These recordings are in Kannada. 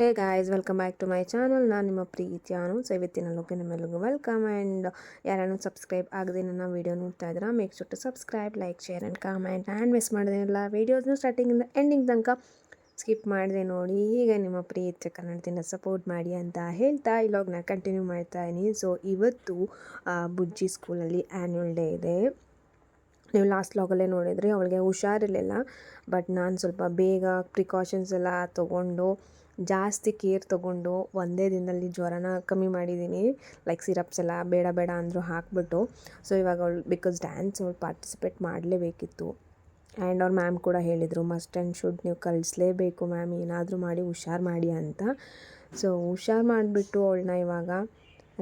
Hey guys welcome back to my channel ನಾನು ನಿಮ್ಮ ಪ್ರೀತಿ ಸೊ ಇವತ್ತಿನ ಲೋಕ ನಿಮ್ಮೆಲ್ಲರಿಗೂ ವೆಲ್ಕಮ್ ಆ್ಯಂಡ್ ಯಾರನ್ನು ಸಬ್ಸ್ಕ್ರೈಬ್ ಆಗದೆ ನನ್ನ ವೀಡಿಯೋ ನೋಡ್ತಾ ಇದ್ರೆ make sure to subscribe like share and comment and miss ಮಾಡಿದಿಲ್ಲ ವೀಡಿಯೋಸ್ನ ಸ್ಟಾರ್ಟಿಂಗಿಂದ ಎಂಡಿಂಗ್ ತನಕ ಸ್ಕಿಪ್ ಮಾಡಿದೆ ನೋಡಿ. ಈಗ ನಿಮ್ಮ ಪ್ರೀತಿ ಕನ್ನಡದಿಂದ ಸಪೋರ್ಟ್ ಮಾಡಿ ಅಂತ ಹೇಳ್ತಾ ಇಲಾಗ್ನ ಕಂಟಿನ್ಯೂ ಮಾಡ್ತಾ ಇದ್ದೀನಿ. ಸೊ ಇವತ್ತು ಬುಜ್ಜಿ ಸ್ಕೂಲಲ್ಲಿ ಆ್ಯನ್ಯುವಲ್ ಡೇ ಇದೆ. ನೀವು ಲಾಸ್ಟ್ ಲಾಗಲ್ಲೇ ನೋಡಿದರೆ ಅವಳಿಗೆ ಹುಷಾರಿರಲಿಲ್ಲ. ಬಟ್ ನಾನು ಸ್ವಲ್ಪ ಬೇಗ ಪ್ರಿಕಾಷನ್ಸ್ ಎಲ್ಲ ತೊಗೊಂಡು ಜಾಸ್ತಿ ಕೇರ್ ತೊಗೊಂಡು ಒಂದೇ ದಿನದಲ್ಲಿ ಜ್ವರನ ಕಮ್ಮಿ ಮಾಡಿದ್ದೀನಿ. ಲೈಕ್ ಸಿರಪ್ಸ್ ಎಲ್ಲ ಬೇಡ ಬೇಡ ಅಂದರೂ ಹಾಕ್ಬಿಟ್ಟು. ಸೊ ಇವಾಗ ಅವಳು ಬಿಕಾಸ್ ಡ್ಯಾನ್ಸ್ ಅವಳು ಪಾರ್ಟಿಸಿಪೇಟ್ ಮಾಡಲೇಬೇಕಿತ್ತು. ಆ್ಯಂಡ್ ಅವ್ರ ಮ್ಯಾಮ್ ಕೂಡ ಹೇಳಿದರು ಮಸ್ಟ್ ಆ್ಯಂಡ್ ಶುಡ್ ನೀವು ಕಳಿಸ್ಲೇಬೇಕು ಮ್ಯಾಮ್ ಏನಾದರೂ ಮಾಡಿ ಹುಷಾರು ಮಾಡಿ ಅಂತ. ಸೊ ಹುಷಾರು ಮಾಡಿಬಿಟ್ಟು ಅವಳನ್ನ ಇವಾಗ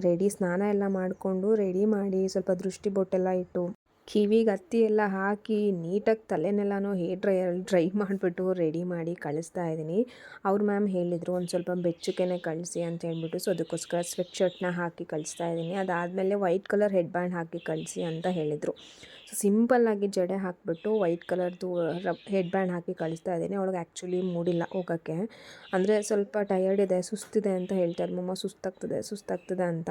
ರೆಡಿ ಸ್ನಾನ ಎಲ್ಲ ಮಾಡಿಕೊಂಡು ರೆಡಿ ಮಾಡಿ ಸ್ವಲ್ಪ ದೃಷ್ಟಿ ಬೊಟ್ಟೆಲ್ಲ ಇಟ್ಟು ಕಿವಿಗೆ ಹತ್ತಿ ಎಲ್ಲ ಹಾಕಿ ನೀಟಾಗಿ ತಲೆನೆಲ್ಲನೂ ಹೇರ್ ಡ್ರೈಯರ್ ಡ್ರೈ ಮಾಡಿಬಿಟ್ಟು ರೆಡಿ ಮಾಡಿ ಕಳಿಸ್ತಾ ಇದ್ದೀನಿ. ಅವ್ರ ಮ್ಯಾಮ್ ಹೇಳಿದರು ಒಂದು ಸ್ವಲ್ಪ ಬೆಚ್ಚಕ್ಕೇ ಕಳಿಸಿ ಅಂತ ಹೇಳ್ಬಿಟ್ಟು, ಸೊ ಅದಕ್ಕೋಸ್ಕರ ಸ್ವೆಟ್ ಶರ್ಟ್ನ ಹಾಕಿ ಕಳಿಸ್ತಾ ಇದ್ದೀನಿ. ಅದಾದಮೇಲೆ ವೈಟ್ ಕಲರ್ ಹೆಡ್ ಬ್ಯಾಂಡ್ ಹಾಕಿ ಕಳಿಸಿ ಅಂತ ಹೇಳಿದರು. ಸೊ ಸಿಂಪಲ್ಲಾಗಿ ಜಡೆ ಹಾಕಿಬಿಟ್ಟು ವೈಟ್ ಕಲರ್ದು ರಬ್ ಹೆಡ್ ಬ್ಯಾಂಡ್ ಹಾಕಿ ಕಳಿಸ್ತಾ ಇದ್ದೀನಿ. ಅವಳಿಗೆ ಆ್ಯಕ್ಚುಲಿ ಮೂಡಿಲ್ಲ ಹೋಗೋಕ್ಕೆ. ಅಂದರೆ ಸ್ವಲ್ಪ ಟಯರ್ಡ್ ಇದೆ, ಸುಸ್ತಿದೆ ಅಂತ ಹೇಳ್ತಾರೆ ಮಮ್ಮ ಸುಸ್ತಾಗ್ತದೆ ಸುಸ್ತಾಗ್ತದೆ ಅಂತ.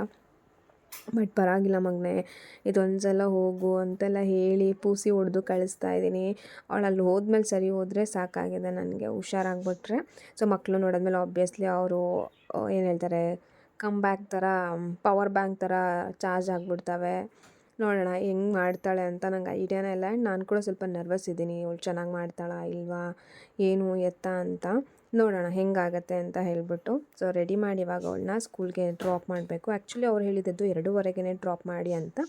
ಬಟ್ ಪರವಾಗಿಲ್ಲ ಮಗನೇ ಇದೊಂದು ಸಲ ಹೋಗು ಅಂತೆಲ್ಲ ಹೇಳಿ ಪೂಸಿ ಹೊಡೆದು ಕಳಿಸ್ತಾ ಇದ್ದೀನಿ. ಅವಳು ಅಲ್ಲಿ ಹೋದ್ಮೇಲೆ ಸರಿ ಹೋದರೆ ಸಾಕಾಗಿದೆ ನನಗೆ, ಹುಷಾರಾಗ್ಬಿಟ್ರೆ. ಸೊ ಮಕ್ಕಳು ನೋಡಿದ್ಮೇಲೆ ಆಬ್ವಿಯಸ್ಲಿ ಅವರು ಏನು ಹೇಳ್ತಾರೆ ಕಮ್ ಬ್ಯಾಕ್ ಥರ ಪವರ್ ಬ್ಯಾಂಕ್ ಥರ ಚಾರ್ಜ್ ಆಗಿಬಿಡ್ತವೆ. ನೋಡೋಣ ಹೆಂಗೆ ಮಾಡ್ತಾಳೆ ಅಂತ ನಂಗೆ ಐಡಿಯಾನೇ ಇಲ್ಲ. ಆ್ಯಂಡ್ ನಾನು ಕೂಡ ಸ್ವಲ್ಪ ನರ್ವಸ್ ಇದ್ದೀನಿ. ಇವಳು ಚೆನ್ನಾಗಿ ಮಾಡ್ತಾಳಾ ಇಲ್ವಾ? ಏನು ಎತ್ತ ಅಂತ. ನೋಡೋಣ, ಹೆಂಗಾಗತ್ತೆ ಅಂತ ಹೇಳ್ಬಿಟ್ಟು. ಸೊ ರೆಡಿ ಮಾಡಿ ಇವಾಗ ಅವಳನ್ನ ಸ್ಕೂಲ್ಗೆ ಡ್ರಾಪ್ ಮಾಡಬೇಕು. ಆ್ಯಕ್ಚುಲಿ ಅವ್ರು ಹೇಳಿದ್ದು ಎರಡೂವರೆಗೆ ಡ್ರಾಪ್ ಮಾಡಿ ಅಂತ.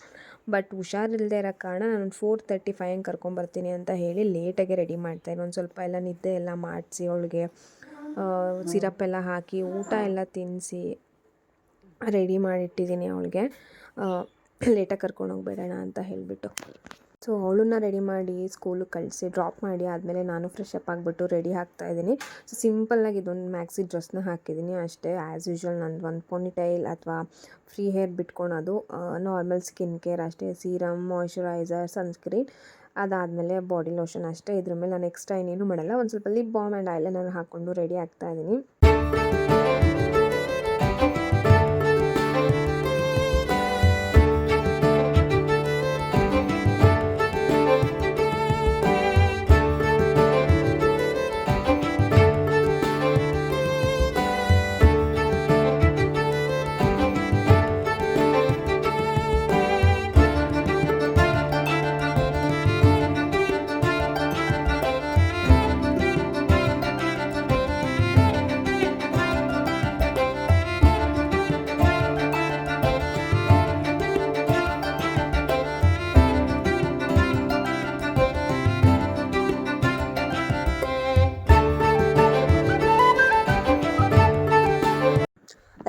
ಬಟ್ ಹುಷಾರಿಲ್ಲದೆ ಇರೋ ಕಾರಣ ನಾನು ಫೋರ್ ತರ್ಟಿ ಫೈವ್ ಹಂಗೆ ಕರ್ಕೊಂಬರ್ತೀನಿ ಅಂತ ಹೇಳಿ ಲೇಟಾಗೆ ರೆಡಿ ಮಾಡ್ತಾ ಒಂದು ಸ್ವಲ್ಪ ಎಲ್ಲ ನಿದ್ದೆ ಎಲ್ಲ ಮಾಡಿಸಿ ಅವಳಿಗೆ ಸಿರಪ್ ಎಲ್ಲ ಹಾಕಿ, ಊಟ ಎಲ್ಲ ತಿನ್ನಿಸಿ ರೆಡಿ ಮಾಡಿಟ್ಟಿದ್ದೀನಿ ಅವಳಿಗೆ. ಲೇಟಾಗಿ ಕರ್ಕೊಂಡು ಹೋಗ್ಬೇಡೋಣ ಅಂತ ಹೇಳಿಬಿಟ್ಟು. ಸೊ ಅವಳನ್ನ ರೆಡಿ ಮಾಡಿ ಸ್ಕೂಲಿಗೆ ಕಳಿಸಿ ಡ್ರಾಪ್ ಮಾಡಿ ಆದಮೇಲೆ ನಾನು ಫ್ರೆಶ್ ಅಪ್ ಆಗಿಬಿಟ್ಟು ರೆಡಿ ಆಗ್ತಾ ಇದ್ದೀನಿ. ಸೊ ಸಿಂಪಲ್ಲಾಗಿ ಇದೊಂದು ಮ್ಯಾಕ್ಸಿ ಡ್ರೆಸ್ನ ಹಾಕಿದ್ದೀನಿ. ಅಷ್ಟೇ ಆ್ಯಸ್ ಯೂಶ್ವಲ್ ನಂದು ಒಂದು ಪೊನಿಟೈಲ್ ಅಥವಾ ಫ್ರೀ ಹೇರ್ ಬಿಟ್ಕೊಳೋದು ನಾರ್ಮಲ್ ಸ್ಕಿನ್ ಕೇರ್ ಅಷ್ಟೇ ಸೀರಮ್ ಮಾಯ್ಶ್ಚರೈಸರ್ ಸನ್ಸ್ಕ್ರೀನ್ ಅದಾದಮೇಲೆ ಬಾಡಿ ಲೋಷನ್ ಅಷ್ಟೇ. ಇದ್ರ ಮೇಲೆ ನಾನು ಎಕ್ಸ್ಟ್ರಾ ಏನೇನು ಮಾಡಲ್ಲ. ಒಂದು ಸ್ವಲ್ಪ ಲಿಪ್ ಬಾಮ್ ಆ್ಯಂಡ್ ಐಲೈನರ್ ಹಾಕ್ಕೊಂಡು ರೆಡಿ ಆಗ್ತಾ ಇದ್ದೀನಿ.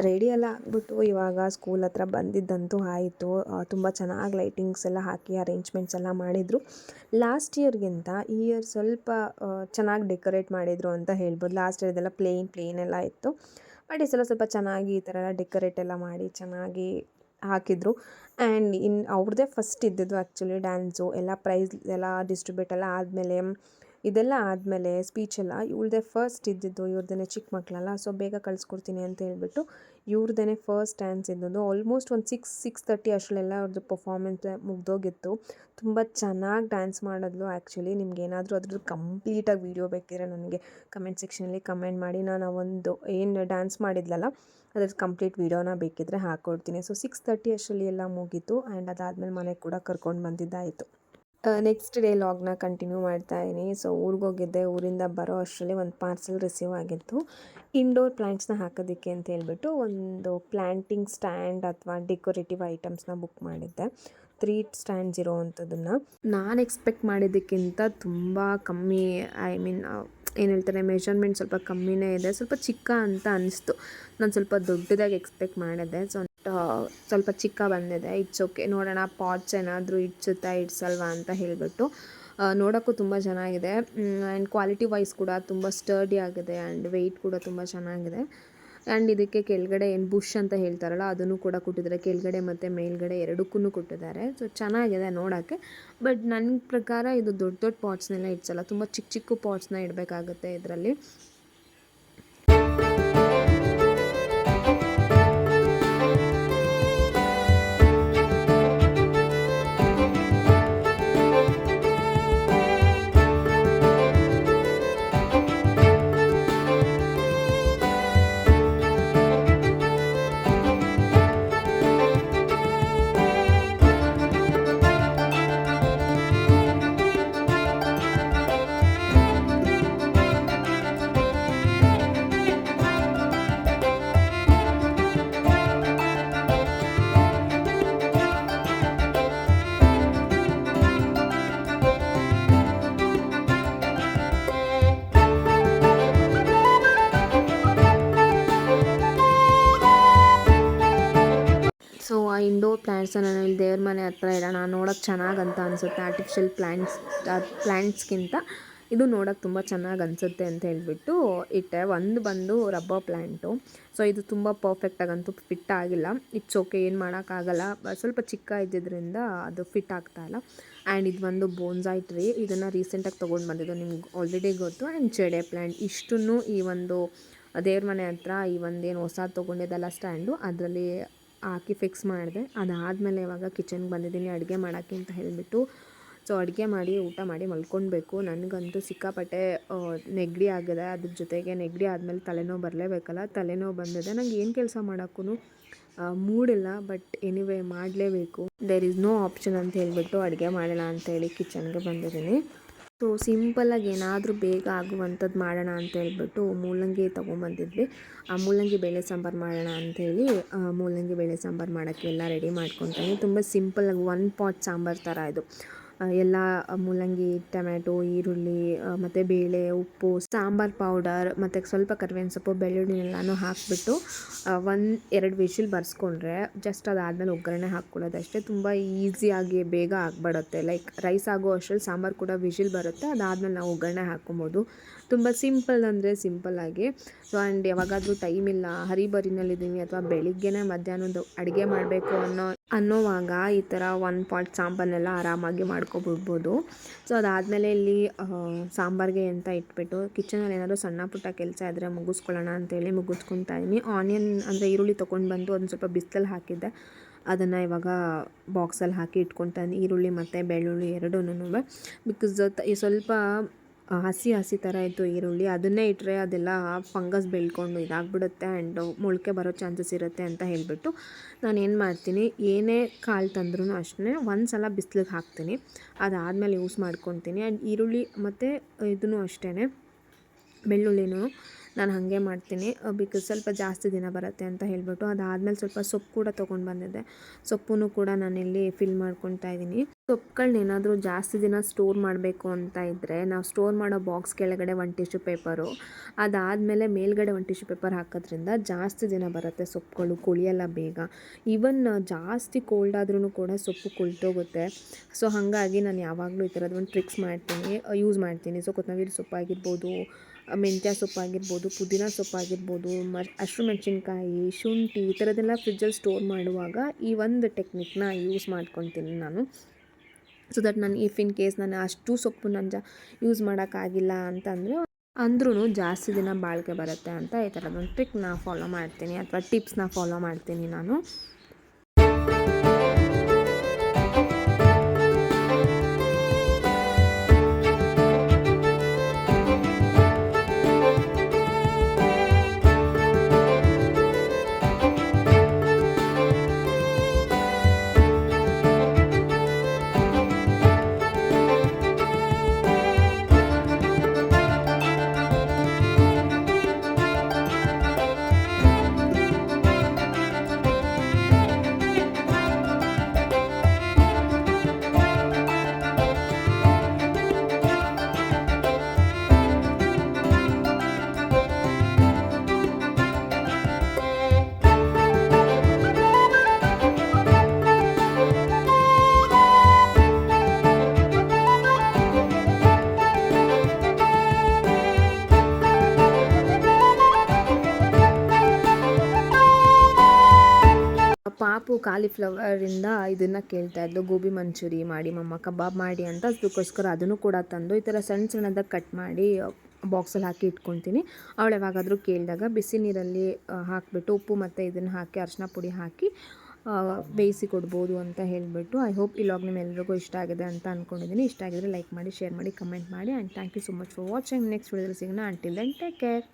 ರೆಡಿ ಎಲ್ಲ ಆಗ್ಬಿಟ್ಟು ಇವಾಗ ಸ್ಕೂಲ್ ಹತ್ರ ಬಂದಿದ್ದಂತೂ ಆಯಿತು. ತುಂಬ ಚೆನ್ನಾಗಿ ಲೈಟಿಂಗ್ಸ್ ಎಲ್ಲ ಹಾಕಿ ಅರೇಂಜ್ಮೆಂಟ್ಸ್ ಎಲ್ಲ ಮಾಡಿದರು. ಲಾಸ್ಟ್ ಇಯರ್ಗಿಂತ ಈ ಇಯರ್ ಸ್ವಲ್ಪ ಚೆನ್ನಾಗಿ ಡೆಕೋರೇಟ್ ಮಾಡಿದರು ಅಂತ ಹೇಳ್ಬೋದು. ಲಾಸ್ಟ್ ಇಯರ್ದೆಲ್ಲ ಪ್ಲೇನ್ ಪ್ಲೇನ್ ಎಲ್ಲ ಇತ್ತು. ಬಟ್ ಈ ಸಲ ಸ್ವಲ್ಪ ಚೆನ್ನಾಗಿ ಈ ಥರ ಎಲ್ಲ ಡೆಕೋರೇಟ್ ಎಲ್ಲ ಮಾಡಿ ಚೆನ್ನಾಗಿ ಹಾಕಿದರು. ಆ್ಯಂಡ್ ಇನ್ನು ಅವ್ರದ್ದೇ ಫಸ್ಟ್ ಇದ್ದಿದ್ದು ಆ್ಯಕ್ಚುಲಿ ಡ್ಯಾನ್ಸು ಎಲ್ಲ ಪ್ರೈಸ್ ಎಲ್ಲ ಡಿಸ್ಟ್ರಿಬ್ಯೂಟ್ ಎಲ್ಲ ಆದಮೇಲೆ ಇದೆಲ್ಲ ಆದಮೇಲೆ ಸ್ಪೀಚ್ ಎಲ್ಲ ಇವ್ಳದೇ ಫಸ್ಟ್ ಇದ್ದಿದ್ದು ಇವ್ರದೇ ಚಿಕ್ಕ ಮಕ್ಕಳಲ್ಲ ಸೊ ಬೇಗ ಕಳಿಸ್ಕೊಡ್ತೀನಿ ಅಂತ ಹೇಳ್ಬಿಟ್ಟು ಇವ್ರದೇ ಫಸ್ಟ್ ಡ್ಯಾನ್ಸ್ ಇದ್ದದ್ದು. ಆಲ್ಮೋಸ್ಟ್ ಒಂದು ಸಿಕ್ಸ್ ಸಿಕ್ಸ್ ತರ್ಟಿ ಅಷ್ಟರಲ್ಲೆಲ್ಲ ಅವ್ರದ್ದು ಪರ್ಫಾರ್ಮೆನ್ಸ್ ಮುಗ್ದೋಗಿತ್ತು. ತುಂಬ ಚೆನ್ನಾಗಿ ಡ್ಯಾನ್ಸ್ ಮಾಡಿದ್ಲು ಆ್ಯಕ್ಚುಲಿ ನಿಮ್ಗೆ ಏನಾದರೂ ಅದ್ರದ್ದು ಕಂಪ್ಲೀಟಾಗಿ ವೀಡಿಯೋ ಬೇಕಿದ್ರೆ ನನಗೆ ಕಮೆಂಟ್ ಸೆಕ್ಷನಲ್ಲಿ ಕಮೆಂಟ್ ಮಾಡಿ. ನಾನು ಒಂದು ಏನು ಡ್ಯಾನ್ಸ್ ಮಾಡಿದ್ಲಲ್ಲ ಅದ್ರದ್ದು ಕಂಪ್ಲೀಟ್ ವೀಡಿಯೋನ ಬೇಕಿದ್ರೆ ಹಾಕ್ಕೊಡ್ತೀನಿ ಸೊ ಸಿಕ್ಸ್ ತರ್ಟಿ ಅಷ್ಟರಲ್ಲಿ ಎಲ್ಲ ಮುಗೀತು ಆ್ಯಂಡ್ ಅದಾದಮೇಲೆ ಮನೆಗೆ ಕೂಡ ಕರ್ಕೊಂಡು ಬಂದಿದ್ದಾಯಿತು. ನೆಕ್ಸ್ಟ್ ಡೇ ಲಾಗ್ನ ಕಂಟಿನ್ಯೂ ಮಾಡ್ತಾ ಇದ್ದೀನಿ. ಸೊ ಊರಿಗೆ ಹೋಗಿದ್ದೆ. ಊರಿಂದ ಬರೋ ಅಷ್ಟರಲ್ಲಿ ಒಂದು ಪಾರ್ಸೆಲ್ ರಿಸೀವ್ ಆಗಿತ್ತು. ಇಂಡೋರ್ ಪ್ಲ್ಯಾಂಟ್ಸ್ನ ಹಾಕೋದಕ್ಕೆ ಅಂತ ಹೇಳ್ಬಿಟ್ಟು ಒಂದು ಪ್ಲ್ಯಾಂಟಿಂಗ್ ಸ್ಟ್ಯಾಂಡ್ ಅಥವಾ ಡೆಕೋರೇಟಿವ್ ಐಟಮ್ಸ್ನ ಬುಕ್ ಮಾಡಿದ್ದೆ. ತ್ರೀ ಸ್ಟ್ಯಾಂಡ್ಸ್ ಇರೋ ಅಂಥದ್ದನ್ನು ನಾನು ಎಕ್ಸ್ಪೆಕ್ಟ್ ಮಾಡಿದ್ದಕ್ಕಿಂತ ತುಂಬ ಕಮ್ಮಿ ಐ ಮೀನ್ ಏನು ಹೇಳ್ತಾರೆ ಮೆಷರ್ಮೆಂಟ್ ಸ್ವಲ್ಪ ಕಮ್ಮಿನೇ ಇದೆ. ಸ್ವಲ್ಪ ಚಿಕ್ಕ ಅಂತ ಅನಿಸ್ತು. ನಾನು ಸ್ವಲ್ಪ ದೊಡ್ಡದಾಗಿ ಎಕ್ಸ್ಪೆಕ್ಟ್ ಮಾಡಿದ್ದೆ. ಸೊ ಸ್ವಲ್ಪ ಚಿಕ್ಕ ಬಂದಿದೆ. ಇಟ್ಸ್ ಓಕೆ ನೋಡೋಣ ಪಾಟ್ಸ್ ಏನಾದರೂ ಇಡ್ಸುತ್ತಾ ಇಡ್ಸಲ್ವಾ ಅಂತ ಹೇಳಿಬಿಟ್ಟು ನೋಡೋಕ್ಕೂ ತುಂಬ ಚೆನ್ನಾಗಿದೆ. ಆ್ಯಂಡ್ ಕ್ವಾಲಿಟಿ ವೈಸ್ ಕೂಡ ತುಂಬ ಸ್ಟರ್ಡಿ ಆಗಿದೆ ಆ್ಯಂಡ್ ವೆಯ್ಟ್ ಕೂಡ ತುಂಬ ಚೆನ್ನಾಗಿದೆ. ಆ್ಯಂಡ್ ಇದಕ್ಕೆ ಕೆಳಗಡೆ ಏನು ಬುಷ್ ಅಂತ ಹೇಳ್ತಾರಲ್ಲ, ಅದನ್ನು ಕೂಡ ಕೊಟ್ಟಿದ್ದಾರೆ. ಕೆಳಗಡೆ ಮತ್ತು ಮೇಲ್ಗಡೆ ಎರಡಕ್ಕೂ ಕೊಟ್ಟಿದ್ದಾರೆ. ಸೊ ಚೆನ್ನಾಗಿದೆ ನೋಡೋಕ್ಕೆ. ಬಟ್ ನನ್ನ ಪ್ರಕಾರ ಇದು ದೊಡ್ಡ ದೊಡ್ಡ ಪಾಟ್ಸ್ನೆಲ್ಲ ಇಡ್ಸಲ್ಲ. ತುಂಬ ಚಿಕ್ಕ ಚಿಕ್ಕ ಪಾಟ್ಸ್ನ ಇಡಬೇಕಾಗುತ್ತೆ ಇದರಲ್ಲಿ. ಇಂಡೋರ್ ಪ್ಲಾಂಟ್ಸ್ ನಾನು ಇಲ್ಲಿ ದೇವ್ರ ಮನೆ ಹತ್ರ ಇಡೋಣ, ನೋಡೋಕೆ ಚೆನ್ನಾಗಂತ ಅನಿಸುತ್ತೆ. ಆರ್ಟಿಫಿಷಿಯಲ್ ಪ್ಲ್ಯಾಂಟ್ಸ್ ಪ್ಲ್ಯಾಂಟ್ಸ್ಗಿಂತ ಇದು ನೋಡೋಕೆ ತುಂಬ ಚೆನ್ನಾಗಿ ಅನಿಸುತ್ತೆ ಅಂತ ಹೇಳಿಬಿಟ್ಟು ಇಟ್ಟೆ. ಒಂದು ಬಂದು ರಬ್ಬರ್ ಪ್ಲ್ಯಾಂಟು ಸೊ ಇದು ತುಂಬ ಪರ್ಫೆಕ್ಟಾಗಂತೂ ಫಿಟ್ ಆಗಿಲ್ಲ. ಇಟ್ಸ್ ಓಕೆ ಏನು ಮಾಡೋಕ್ಕಾಗಲ್ಲ ಸ್ವಲ್ಪ ಚಿಕ್ಕ ಇದ್ದಿದ್ದರಿಂದ ಅದು ಫಿಟ್ ಆಗ್ತಾಯಿಲ್ಲ ಆ್ಯಂಡ್ ಇದು ಒಂದು ಬೋನ್ಸಾಯ್ ಟ್ರೀ ಇದನ್ನು ರೀಸೆಂಟಾಗಿ ತೊಗೊಂಡು ಬಂದಿದ್ದು ನಿಮ್ಗೆ ಆಲ್ರೆಡಿ ಗೊತ್ತು. ಆ್ಯಂಡ್ ಚೆಡೆ ಪ್ಲ್ಯಾಂಟ್ ಇಷ್ಟನ್ನು ಈ ಒಂದು ದೇವ್ರ ಮನೆ ಹತ್ರ ಈ ಒಂದೇನು ಹೊಸ ತೊಗೊಂಡಿದ್ದಲ್ಲ ಸ್ಟ್ಯಾಂಡು ಅದರಲ್ಲಿ ಹಾಕಿ ಫಿಕ್ಸ್ ಮಾಡಿದೆ. ಅದಾದಮೇಲೆ ಇವಾಗ ಕಿಚನ್ಗೆ ಬಂದಿದ್ದೀನಿ ಅಡುಗೆ ಮಾಡೋಕ್ಕೆ ಅಂತ ಹೇಳಿಬಿಟ್ಟು. ಸೊ ಅಡುಗೆ ಮಾಡಿ, ಊಟ ಮಾಡಿ ಮಲ್ಕೊಳ್ಬೇಕು ನನಗಂತೂ ಸಿಕ್ಕಾಪಟ್ಟೆ ನೆಗಡಿ ಆಗಿದೆ. ಅದ್ರ ಜೊತೆಗೆ ನೆಗಡಿ ಆದಮೇಲೆ ತಲೆನೋವು ಬರಲೇಬೇಕಲ್ಲ? ತಲೆನೋವು ಬಂದಿದೆ. ನಂಗೆ ಏನು ಕೆಲಸ ಮಾಡೋಕ್ಕೂ ಮೂಡಿಲ್ಲ. ಬಟ್ ಎನಿವೇ ಮಾಡಲೇಬೇಕು. ದೇರ್ ಇಸ್ ನೋ ಆಪ್ಷನ್ ಅಂತ ಹೇಳಿಬಿಟ್ಟು ಅಡುಗೆ ಮಾಡೋಣ ಅಂತೇಳಿ ಕಿಚನ್ಗೆ ಬಂದಿದ್ದೀನಿ. ಸೊ ಸಿಂಪಲ್ಲಾಗಿ ಏನಾದರೂ ಬೇಗ ಆಗುವಂಥದ್ದು ಮಾಡೋಣ ಅಂತ ಹೇಳ್ಬಿಟ್ಟು ಮೂಲಂಗಿ ತೊಗೊಂಬಂದಿದ್ವಿ. ಆ ಮೂಲಂಗಿ ಬೇಳೆ ಸಾಂಬಾರು ಮಾಡೋಣ ಅಂಥೇಳಿ ಮೂಲಂಗಿ ಬೇಳೆ ಸಾಂಬಾರು ಮಾಡೋಕ್ಕೆಲ್ಲ ರೆಡಿ ಮಾಡ್ಕೊತೀನಿ. ತುಂಬ ಸಿಂಪಲ್ಲಾಗಿ ಒನ್ ಪಾಟ್ ಸಾಂಬಾರು ಥರ ಇದು. ಎಲ್ಲ ಮೂಲಂಗಿ, ಟೊಮ್ಯಾಟೊ, ಈರುಳ್ಳಿ ಮತ್ತು ಬೇಳೆ, ಉಪ್ಪು, ಸಾಂಬಾರ್ ಪೌಡರ್, ಮತ್ತು ಸ್ವಲ್ಪ ಕರಿಬೇವಿನ ಸೊಪ್ಪು, ಬೆಳ್ಳುಳ್ಳಿ ಎಲ್ಲನೂ ಹಾಕಿಬಿಟ್ಟು ಒಂದು ಎರಡು ವಿಷಿಲ್ ಬರ್ಸ್ಕೊಂಡ್ರೆ ಜಸ್ಟ್ ಅದಾದಮೇಲೆ ಒಗ್ಗರಣೆ ಹಾಕ್ಕೊಳ್ಳೋದಷ್ಟೇ ತುಂಬ ಈಸಿಯಾಗಿ ಬೇಗ ಆಗಿಬಿಡುತ್ತೆ. ಲೈಕ್ ರೈಸ್ ಆಗೋ ಅಷ್ಟರಲ್ಲಿ ಸಾಂಬಾರು ಕೂಡ ವಿಷಿಲ್ ಬರುತ್ತೆ. ಅದಾದಮೇಲೆ ನಾವು ಒಗ್ಗರಣೆ ಹಾಕ್ಕೊಬೋದು. ತುಂಬ ಸಿಂಪಲ್ ಅಂದರೆ ಸಿಂಪಲ್ಲಾಗಿ ಸೊ ಆ್ಯಂಡ್ ಯಾವಾಗಾದರೂ ಟೈಮ್ ಇಲ್ಲ, ಹರಿಬರಿನಲ್ಲಿದ್ದೀನಿ, ಅಥವಾ ಬೆಳಿಗ್ಗೆನೇ ಮಧ್ಯಾಹ್ನದ ಅಡುಗೆ ಮಾಡಬೇಕು ಅನ್ನೋ ಅನ್ನೋವಾಗ ಈ ಥರ ಒನ್ ಪಾಟ್ ಸಾಂಬಾರನ್ನೆಲ್ಲ ಆರಾಮಾಗಿ ಮಾಡ್ಕೊಬಿಡ್ಬೋದು. ಸೊ ಅದಾದಮೇಲೆ ಇಲ್ಲಿ ಸಾಂಬಾರಿಗೆ ಅಂತ ಇಟ್ಬಿಟ್ಟು ಕಿಚನಲ್ಲಿ ಏನಾದರೂ ಸಣ್ಣ ಪುಟ್ಟ ಕೆಲಸ ಇದ್ದರೆ ಮುಗಿಸ್ಕೊಳ್ಳೋಣ ಅಂತೇಳಿ ಮುಗಿಸ್ಕೊತಾ ಇದ್ದೀನಿ. ಆನಿಯನ್ ಅಂದರೆ ಈರುಳ್ಳಿ ತೊಗೊಂಡು ಬಂದು ಅದನ್ನ ಸ್ವಲ್ಪ ಬಿಸಿಲಲ್ಲಿ ಹಾಕಿದ್ದೆ. ಅದನ್ನು ಇವಾಗ ಬಾಕ್ಸಲ್ಲಿ ಹಾಕಿ ಇಟ್ಕೊತಾನೆ ಈರುಳ್ಳಿ ಮತ್ತು ಬೆಳ್ಳುಳ್ಳಿ ಎರಡೂ ಬಿಕಾಸ್ ಸ್ವಲ್ಪ ಹಸಿ ಹಸಿ ಥರ ಇತ್ತು ಈರುಳ್ಳಿ ಅದನ್ನೇ ಇಟ್ಟರೆ ಅದೆಲ್ಲ ಫಂಗಸ್ ಬೆಳ್ಕೊಂಡು ಇದಾಗ್ಬಿಡುತ್ತೆ ಆ್ಯಂಡ್ ಮೊಳಕೆ ಬರೋ ಚಾನ್ಸಸ್ ಇರುತ್ತೆ ಅಂತ ಹೇಳಿಬಿಟ್ಟು ನಾನು ಏನು ಮಾಡ್ತೀನಿ, ಏನೇ ಕಾಳು ತಂದ್ರೂ ಅಷ್ಟೇ ಒಂದು ಸಲ ಬಿಸ್ಲಿಗೆ ಹಾಕ್ತೀನಿ. ಅದಾದಮೇಲೆ ಯೂಸ್ ಮಾಡ್ಕೊತೀನಿ. ಆ್ಯಂಡ್ ಈರುಳ್ಳಿ ಮತ್ತು ಇದನ್ನು ಅಷ್ಟೇ ಬೆಳ್ಳುಳ್ಳಿನೂ ನಾನು ಹಾಗೆ ಮಾಡ್ತೀನಿ ಬಿಕಾಸ್ ಸ್ವಲ್ಪ ಜಾಸ್ತಿ ದಿನ ಬರುತ್ತೆ ಅಂತ ಹೇಳಿಬಿಟ್ಟು ಅದಾದಮೇಲೆ ಸ್ವಲ್ಪ ಸೊಪ್ಪು ಕೂಡ ತೊಗೊಂಡು ಬಂದಿದ್ದೆ. ಸೊಪ್ಪು ಕೂಡ ನಾನಿಲ್ಲಿ ಫಿಲ್ ಮಾಡ್ಕೊತಾ ಇದ್ದೀನಿ ಸೊಪ್ಪುಗಳನ್ನೇನಾದರೂ ಜಾಸ್ತಿ ದಿನ ಸ್ಟೋರ್ ಮಾಡಬೇಕು ಅಂತ ಇದ್ದರೆ ನಾವು ಸ್ಟೋರ್ ಮಾಡೋ ಬಾಕ್ಸ್ ಕೆಳಗಡೆ ಒಂದು ಟಿಶ್ಯೂ ಪೇಪರು ಅದಾದಮೇಲೆ ಮೇಲ್ಗಡೆ ಒಂದು ಟಿಶ್ಯೂ ಪೇಪರ್ ಹಾಕೋದ್ರಿಂದ ಜಾಸ್ತಿ ದಿನ ಬರುತ್ತೆ ಸೊಪ್ಪುಗಳು ಕುಳಿಯೋಲ್ಲ ಬೇಗ. ಈವನ್ ಜಾಸ್ತಿ ಕೋಲ್ಡ್ ಆದ್ರೂ ಕೂಡ ಸೊಪ್ಪು ಕುಳಿತೋಗುತ್ತೆ. ಸೊ ಹಾಗಾಗಿ ನಾನು ಯಾವಾಗಲೂ ಈ ಥರದ್ದು ಒಂದು ಟ್ರಿಕ್ಸ್ ಮಾಡ್ತೀನಿ ಯೂಸ್ ಮಾಡ್ತೀನಿ. ಸೊ ಕೊತ್ತಂಬರಿ ಸೊಪ್ಪಾಗಿರ್ಬೋದು ಮೆಂತ್ಯ ಸೊಪ್ಪಾಗಿರ್ಬೋದು ಪುದೀನ ಸೊಪ್ಪಾಗಿರ್ಬೋದು ಮ ಹಸಿರು ಮೆಣಸಿನ್ಕಾಯಿ, ಶುಂಠಿ ಈ ಥರದ್ದೆಲ್ಲ ಫ್ರಿಜ್ಜಲ್ಲಿ ಸ್ಟೋರ್ ಮಾಡುವಾಗ ಈ ಒಂದು ಟೆಕ್ನಿಕ್ನ ಯೂಸ್ ಮಾಡ್ಕೊತೀನಿ ನಾನು. ಸೊ ದಟ್ ನಾನು ಇಫ್ ಇನ್ ಕೇಸ್ ನಾನು ಅಷ್ಟು ಸೊಪ್ಪು ನಾನು ಜಾ ಯೂಸ್ ಮಾಡೋಕ್ಕಾಗಿಲ್ಲ ಅಂತಂದರೆ ಅಂದ್ರೂ ಜಾಸ್ತಿ ದಿನ ಬಾಳಿಕೆ ಬರುತ್ತೆ ಅಂತ ಈ ಥರದೊಂದು ಟ್ರಿಕ್ನ ಫಾಲೋ ಮಾಡ್ತೀನಿ ಅಥವಾ ಟಿಪ್ಸ್ನ ಫಾಲೋ ಮಾಡ್ತೀನಿ ನಾನು. ಪಾಪು ಕಾಲಿಫ್ಲವರಿಂದ ಇದನ್ನು ಕೇಳ್ತಾ ಇದ್ಲು. ಗೋಬಿ ಮಂಚೂರಿ ಮಾಡಿ, ಮಮ್ಮ ಕಬಾಬ್ ಮಾಡಿ ಅಂತ ಅದಕ್ಕೋಸ್ಕರ ಅದನ್ನು ಕೂಡ ತಂದು ಈ ಥರ ಸಣ್ಣ ಸಣ್ಣದಾಗಿ ಕಟ್ ಮಾಡಿ ಬಾಕ್ಸಲ್ಲಿ ಹಾಕಿ ಇಟ್ಕೊತೀನಿ ಅವಳು ಯಾವಾಗಾದರೂ ಕೇಳಿದಾಗ ಬಿಸಿ ನೀರಲ್ಲಿ ಹಾಕಿಬಿಟ್ಟು ಉಪ್ಪು ಮತ್ತು ಇದನ್ನು ಹಾಕಿ ಅರಿಶಿನ ಪುಡಿ ಹಾಕಿ ಬೇಯಿಸಿ ಕೊಡ್ಬೋದು ಅಂತ ಹೇಳಿಬಿಟ್ಟು ಐ ಹೋಪ್ ಈ ಲಾಗ್ ನಿಮ್ಮೆಲ್ಲರಿಗೂ ಇಷ್ಟ ಆಗಿದೆ ಅಂತ ಅಂದ್ಕೊಂಡಿದ್ದೀನಿ ಇಷ್ಟ ಆಗಿದ್ರೆ ಲೈಕ್ ಮಾಡಿ ಶೇರ್ ಮಾಡಿ ಕಮೆಂಟ್ ಮಾಡಿ and thank you so much for watching next ವಿಡಿಯೋದಲ್ಲಿ ಸಿಗೋಣ. Until then take care